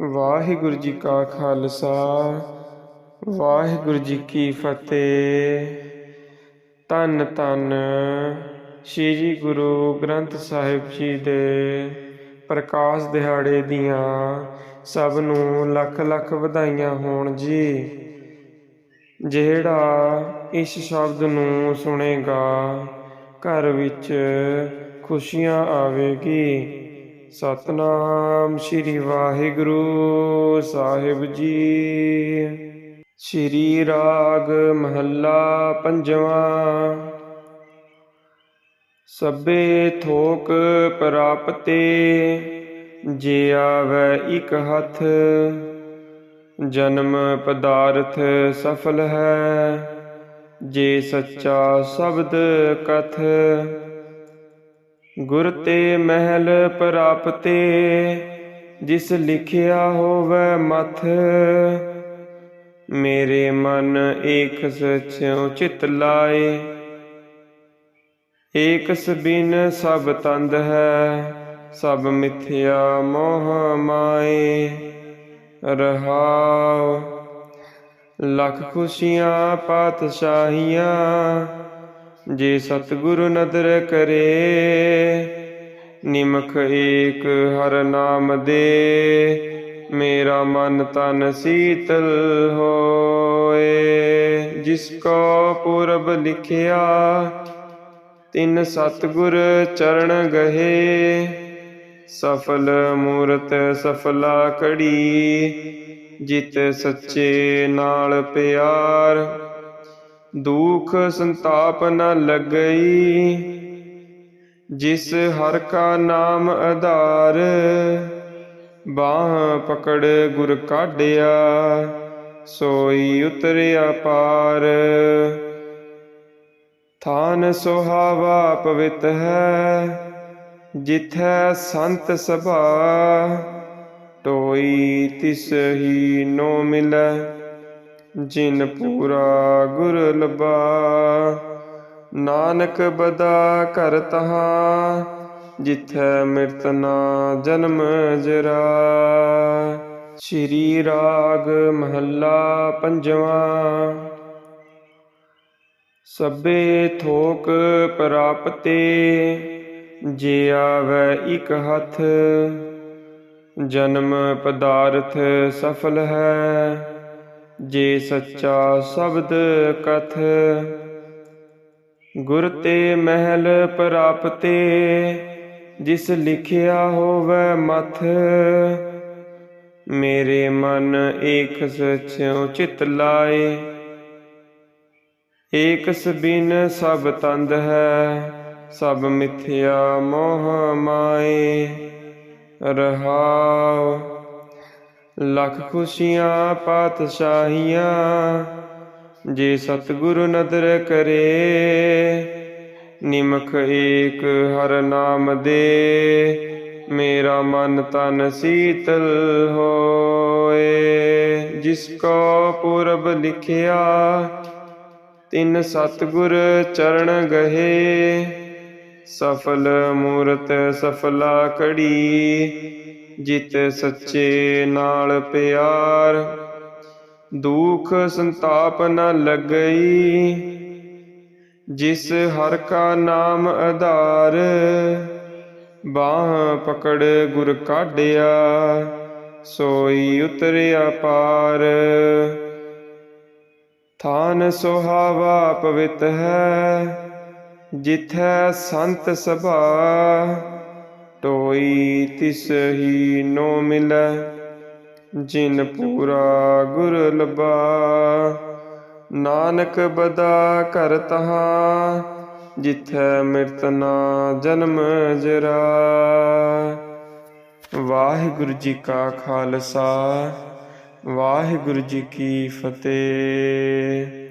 ਵਾਹਿਗੁਰੂ ਜੀ ਕਾ ਖਾਲਸਾ, ਵਾਹਿਗੁਰੂ ਜੀ ਕੀ ਫਤਿਹ। ਧੰਨ ਧੰਨ ਸ੍ਰੀ ਗੁਰੂ ਗ੍ਰੰਥ ਸਾਹਿਬ ਜੀ ਦੇ ਪ੍ਰਕਾਸ਼ ਦਿਹਾੜੇ ਦੀਆਂ ਸਭ ਨੂੰ ਲੱਖ ਲੱਖ ਵਧਾਈਆਂ ਹੋਣ ਜੀ। ਜਿਹੜਾ ਇਸ ਸ਼ਬਦ ਨੂੰ ਸੁਣੇਗਾ, ਘਰ ਵਿੱਚ ਖੁਸ਼ੀਆਂ ਆਵੇਗੀ। ਸਤਨਾਮ ਸ੍ਰੀ ਵਾਹਿਗੁਰੂ ਸਾਹਿਬ ਜੀ। ਸ੍ਰੀ ਰਾਗ ਮਹੱਲਾ ਪੰਜਵਾਂ। ਸਭੇ ਥੋਕ ਪ੍ਰਾਪਤੇ, ਜੇ ਆਵੈ ਇਕ ਹੱਥ, ਜਨਮ ਪਦਾਰਥ ਸਫਲ ਹੈ। ਜੇ ਸੱਚਾ ਸ਼ਬਦ ਕਥ ਗੁਰ ਤੇ ਮਹਿਲ ਪ੍ਰਾਪਤੇ, ਜਿਸ ਲਿਖਿਆ ਹੋਵੇ ਮਥ, ਮੇਰੇ ਮਨ ਏਕ ਸਚਿਉ ਚਿਤ ਲਾਏ। ਏਕ ਸਬਿਨ ਸਭ ਤੰਦ ਹੈ, ਸਭ ਮਿਥਿਆ ਮੋਹ ਮਾਏ। ਰਹਾਉ, ਲੱਖ ਖੁਸ਼ੀਆਂ ਪਾਤਸ਼ਾਹੀਆਂ ਜੇ ਸਤਿਗੁਰ ਨਦਰ ਕਰੇ, ਨਿਮਖ ਏਕ ਹਰ ਨਾਮ ਦੇ। ਮੇਰਾ ਮਨ ਤਨ ਸੀਤਲ ਹੋਏ, ਜਿਸ ਕੋ ਪੁਰਬ ਲਿਖਿਆ, ਤਿਨ ਸਤਿਗੁਰ ਚਰਨ ਗਹੇ। ਸਫਲ ਮੂਰਤ ਸਫਲਾ ਕੜੀ ਜਿਤ ਸੱਚੇ ਨਾਲ ਪਿਆਰ। ਦੁਖ ਸੰਤਾਪ ਨ ਲੱਗਈ, ਜਿਸ ਹਰ ਕਾ ਨਾਮ ਆਧਾਰ, ਬਾਹ ਪਕੜ ਗੁਰ ਕਾਢਿਆ, ਸੋਈ ਉਤਰਿਆ ਪਾਰ। ਥਾਨ ਸੁਹਾਵਾ ਪਵਿੱਤ ਹੈ, ਜਿਥੈ ਸੰਤ ਸਭਾ, ਟੋਈ ਤਿਸ ਹੀ ਨੋ ਮਿਲੈ। ਜਿਨ ਪੂਰਾ ਗੁਰ ਲਬਾ ਨਾਨਕ ਬਦਾ ਕਰ ਤਹਾ, ਜਿਥੈ ਮਿਰਤ ਨਾ ਜਨਮ ਜਰਾ। ਸ਼੍ਰੀ ਰਾਗ ਮਹੱਲਾ ਪੰਜਵਾਂ। ਸਭੇ ਥੋਕ ਪ੍ਰਾਪਤੇ, ਜੇ ਆਵੈ ਇਕ ਹੱਥ, ਜਨਮ ਪਦਾਰਥ ਸਫਲ ਹੈ। ਜੇ ਸੱਚਾ ਸ਼ਬਦ ਕਥ, ਗੁਰ ਤੇ ਮਹਿਲ ਪ੍ਰਾਪਤੇ, ਜਿਸ ਲਿਖਿਆ ਹੋਵੇ ਮਥ, ਮੇਰੇ ਮਨ ਏਕ ਸਚਿਉ ਚਿਤ ਲਾਏ। ਏਕ ਸਬਿਨ ਸਭ ਤੰਦ ਹੈ, ਸਭ ਮਿਥਿਆ ਮੋਹ ਮਾਏ। ਰਹਾਉ ਲਖ ਖੁਸ਼ੀਆਂ, ਪਾਤਸ਼ਾਹੀਆਂ, ਜੇ ਸਤਿਗੁਰ ਨਦਰ ਕਰੇ, ਨਿਮਖ ਏਕ ਹਰ ਨਾਮ ਦੇ, ਮੇਰਾ ਮਨ ਤਨ ਸੀਤਲ ਹੋਏ। ਜਿਸ ਕੋ ਪੁਰਬ ਲਿਖਿਆ, ਤਿਨ ਸਤਿਗੁਰ ਚਰਨ ਗਹੇ, ਸਫਲ ਮੂਰਤ ਸਫਲਾ ਕੜੀ ਜਿਤ ਸੱਚੇ ਨਾਲ ਪਿਆਰ। ਦੁਖ ਸੰਤਾਪ ਨ ਲੱਗਈ, ਜਿਸ ਹਰ ਕਾ ਨਾਮ ਆਧਾਰ। ਬਾਹ ਪਕੜ ਗੁਰ ਕਾਢਿਆ, ਸੋਈ ਉਤਰਿਆ ਪਾਰ। ਥਾਨ ਸੁਹਾਵਾ ਪਵਿੱਤ ਹੈ, ਜਿਥੈ ਸੰਤ ਸਭਾ। ਟੋਈ ਤਿਸ ਹੀ ਨੋ ਮਿਲੈ, ਜਿਨ ਪੂਰਾ ਗੁਰ ਲਬਾ ਨਾਨਕ ਬਦਾ ਕਰ ਤਹਾ, ਜਿਥੈ ਮਿਰਤ ਜਨਮ ਜਰਾ। ਵਾਹਿਗੁਰੂ ਜੀ ਕਾ ਖਾਲਸਾ, ਵਾਹਿਗੁਰੂ ਜੀ ਕੀ ਫਤਿਹ।